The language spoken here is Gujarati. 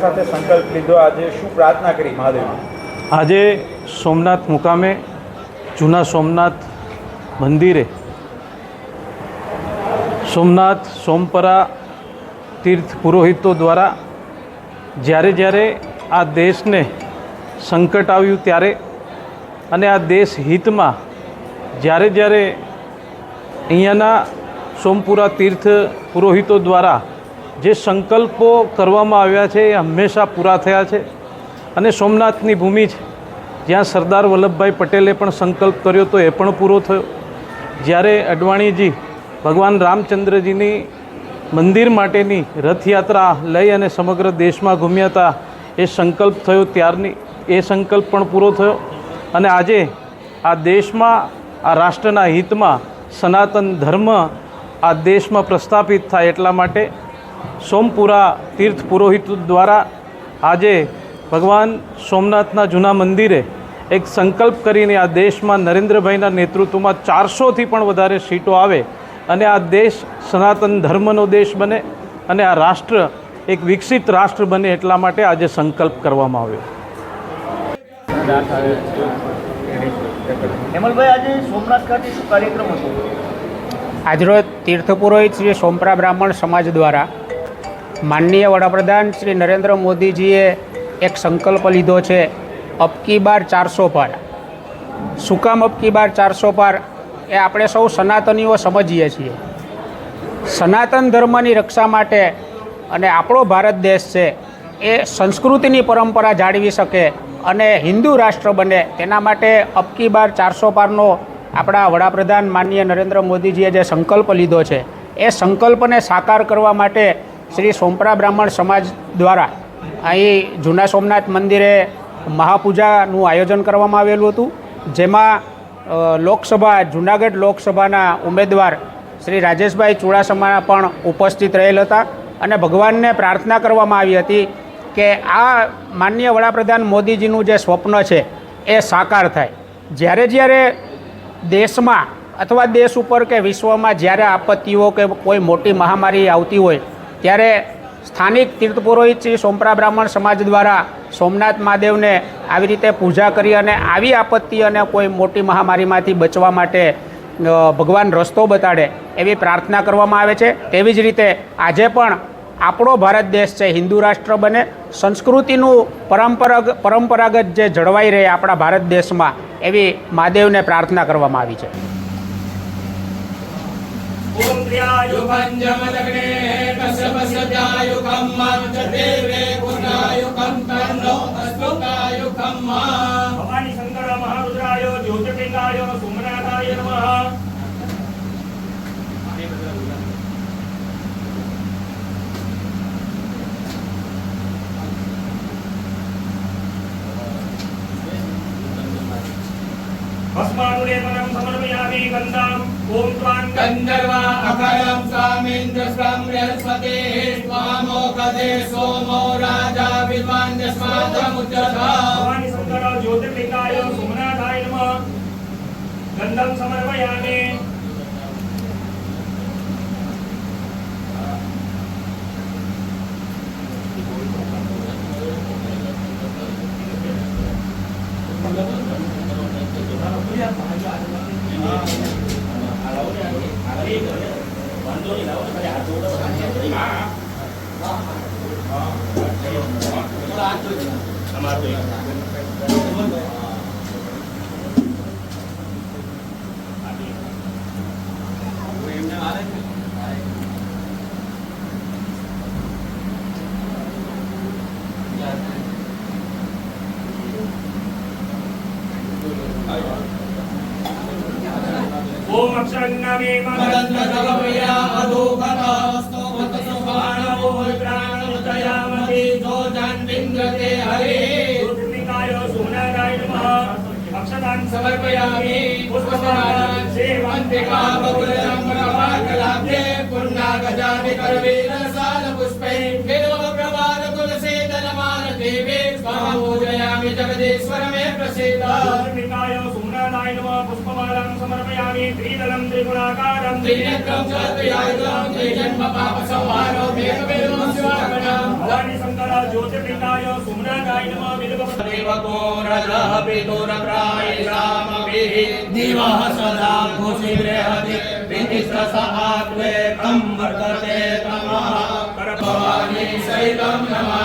સાથે સંકલ્પ લીધો. આજે શું પ્રાર્થના કરી મહાદેવ? આજે સોમનાથ મુકામે, જૂના સોમનાથ મંદિરે સોમનાથ સોમપરા તીર્થ પુરોહિતો દ્વારા જ્યારે જ્યારે આ દેશને સંકટ આવ્યું ત્યારે અને આ દેશ હિતમાં જ્યારે જ્યારે અહીંયાના સોમપુરા તીર્થ પુરોહિતો દ્વારા જે સંકલ્પો કરવામાં આવ્યા છે એ હંમેશા પૂરા થયા છે. અને સોમનાથની ભૂમિ છે. જ્યાં સરદાર વલ્લભભાઈ પટેલે પણ સંકલ્પ કર્યો તો એ પણ પૂરો થયો. જ્યારે અડવાણીજી ભગવાન રામચંદ્રજીની મંદિર માટેની રથયાત્રા લઈ અને સમગ્ર દેશમાં ઘૂમ્યા હતા, એ સંકલ્પ થયો ત્યારની, એ સંકલ્પ પણ પૂરો થયો. અને આજે આ દેશમાં, આ રાષ્ટ્રના હિતમાં સનાતન ધર્મ આ દેશમાં પ્રસ્થાપિત થાય એટલા માટે સોમપુરા તીર્થ પુરોહિત દ્વારા આજે ભગવાન સોમનાથના જૂના મંદિરે એક સંકલ્પ કરીને આ દેશમાં નરેન્દ્રભાઈના નેતૃત્વમાં ચારસોથી પણ વધારે સીટો આવે અને આ દેશ સનાતન ધર્મનો દેશ બને અને આ રાષ્ટ્ર એક વિકસિત રાષ્ટ્ર બને એટલા માટે આજે સંકલ્પ કરવામાં આવ્યો. હેમલભાઈ આજે સોમનાથ ખાતે શું કાર્યક્રમ હતો? આજરોજ તીર્થ પુરોહિત શ્રી સોમપરા બ્રાહ્મણ સમાજ દ્વારા માનનીય વડાપ્રધાન શ્રી નરેન્દ્ર મોદીજીએ એક સંકલ્પ લીધો છે, અબકી બાર ચારસો પાર. શું કામ અબકી બાર ચારસો પાર? એ આપણે સૌ સનાતનીઓ સમજીએ છીએ. સનાતન ધર્મની રક્ષા માટે અને આપણો ભારત દેશ છે, એ સંસ્કૃતિની પરંપરા જાળવી શકે અને હિન્દુ રાષ્ટ્ર બને, તેના માટે અબકી બાર ચારસો પારનો આપણા વડાપ્રધાન માનનીય નરેન્દ્ર મોદીજીએ જે સંકલ્પ લીધો છે, એ સંકલ્પને સાકાર કરવા માટે શ્રી સોમપરા બ્રાહ્મણ સમાજ દ્વારા અહીં જૂના સોમનાથ મંદિરે મહાપૂજાનું આયોજન કરવામાં આવેલું હતું, જેમાં લોકસભા, જૂનાગઢ લોકસભાના ઉમેદવાર શ્રી રાજેશભાઈ ચુડાસમા પણ ઉપસ્થિત રહેલ હતા અને ભગવાનને પ્રાર્થના કરવામાં આવી હતી કે આ માનનીય વડાપ્રધાન મોદીજીનું જે સ્વપ્ન છે એ સાકાર થાય. જ્યારે જ્યારે દેશમાં અથવા દેશ ઉપર કે વિશ્વમાં જ્યારે આપત્તિઓ કે કોઈ મોટી મહામારી આવતી હોય ત્યારે સ્થાનિક તીર્થ પુરોહિત શ્રી સોમપરા બ્રાહ્મણ સમાજ દ્વારા સોમનાથ મહાદેવને આવી રીતે પૂજા કરી અને આવી આપત્તિ અને કોઈ મોટી મહામારીમાંથી બચવા માટે ભગવાન રસ્તો બતાડે એવી પ્રાર્થના કરવામાં આવે છે. તેવી જ રીતે આજે પણ આપણો ભારત દેશ છે, હિન્દુ રાષ્ટ્ર બને, સંસ્કૃતિનું પરંપરાગ, પરંપરાગત જે જળવાઈ રહે આપણા ભારત દેશમાં એવી મહાદેવને પ્રાર્થના કરવામાં આવી છે. ઓમ सदायुकं मन्त्रदेवे गुणायुकं तन्नो अस्तुकायुकं मा भवानि शङ्कर महारुद्राय ज्योतिर्लिङ्गाय सोमनाथाय नमः भस्मानुलेपनं समर्पयामि गन्धाम् ॐ त्वां गन्धर्वा अकरं सामेन्द्र साम्रस्वतेः રાધે સોમો રાજા વિદ્વાન ભગવાન સુંદર જ્યોતિર્લિંગાય સોમનાથાય નમઃ ગંધમ સમર્પયામે વાંધો નહીં લાવો ओम अक्षर नमे मदन कलवया अधोकता पुष्पान् समर्पयामि पुष्पसमानान् श्रीमन्तिका बकुलचम्पकपाकलाभ्ये पुण्णागजानि करवीरसालपुष्पै विलोकप्रवाल तुलसीतलमान देवे स्वाहा पूजयामि जगदीश्वर मे प्रसीद पुष्पमालां समर्पयामि त्रिदलं त्रिगुणाकारं त्रिनेत्रं च त्रियायुधं त्रिजन्म पापसंहारो मेघवेदम ज्योतिर्लिङ्गाय सोमनाथाय नमः बिल्व देवको रजः पितुरप्रायिषामभिः दिवः सदा भूषिबृहति विनिष्ठसहात्वे कं वर्तते तमः भवानी सहितं नमः